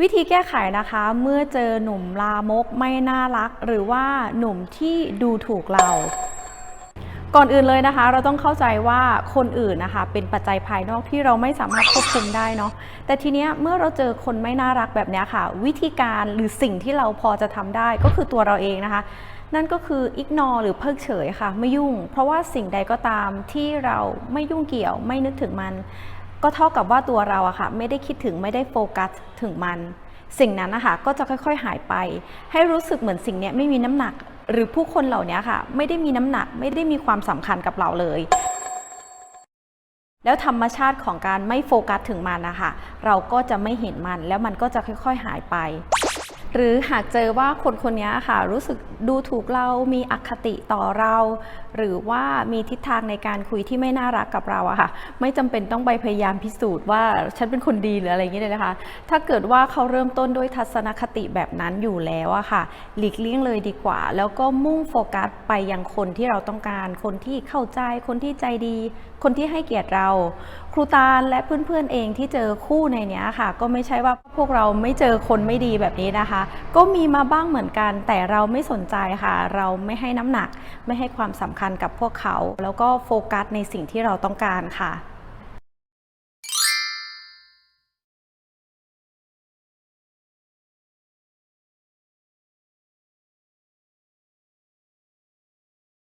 วิธีแก้ไขนะคะเมื่อเจอหนุ่มลามกไม่น่ารัก หรือว่าหนุ่มที่ดูถูกเรา ก่อนอื่นเลยนะคะ เราต้องเข้าใจว่าคนอื่นนะคะ เป็นปัจจัยภายนอกที่เราไม่สามารถควบคุมได้เนาะแต่ทีเนี้ยเมื่อเราเจอคนไม่น่ารักแบบนี้ค่ะ วิธีการหรือสิ่งที่เราพอจะทำได้ก็คือตัวเราเองนะคะ นั่นก็คือ ignore หรือเพิกเฉยค่ะ ไม่ยุ่ง เพราะว่าสิ่งใดก็ตามที่เราไม่ยุ่งเกี่ยวไม่นึกถึงมัน ก็เท่ากับว่าตัวเราอะค่ะไม่ได้คิดถึงไม่ได้โฟกัสถึงมัน สิ่งนั้นนะคะก็จะค่อยๆหายไป ให้รู้สึกเหมือนสิ่งนี้ไม่มีน้ำหนัก หรือผู้คนเหล่านี้ค่ะ ไม่ได้มีน้ำหนักไม่ได้มีความสำคัญกับเราเลยแล้วธรรมชาติของการไม่โฟกัสถึงมันนะคะ เราก็จะไม่เห็นมันแล้วมันก็จะค่อย ๆ หายไป หรือหากเจอว่าคนคนนี้ค่ะรู้สึกดูถูกเรามีอคติต่อเรา หรือว่ามีทิศทางในการคุยที่ไม่น่ารักกับเราอะค่ะ ไม่จำเป็นต้องไปพยายามพิสูจน์ว่าฉันเป็นคนดีหรืออะไรอย่างเงี้เลยนะคะ ถ้าเกิดว่าเขาเริ่มต้นด้วยทัศนคติแบบนั้นอยู่แล้วอะค่ะ หลีกเลี่ยงเลยดีกว่า แล้วก็มุ่งโฟกัสไปยังคนที่เราต้องการ คนที่เข้าใจ คนที่ใจดี คนที่ให้เกียรติเรา ครูตาลและเพื่อนๆเองที่เจอคู่ในเนี้ยค่ะ ก็ไม่ใช่ว่าพวกเราไม่เจอคนไม่ดีแบบนี้นะคะ ก็มีมาบ้างเหมือนกัน แต่เราไม่สนใจค่ะ เราไม่ให้น้ำหนัก ไม่ให้ความสำคัญกับพวกเขา แล้วก็โฟกัสในสิ่งที่เราต้องการค่ะ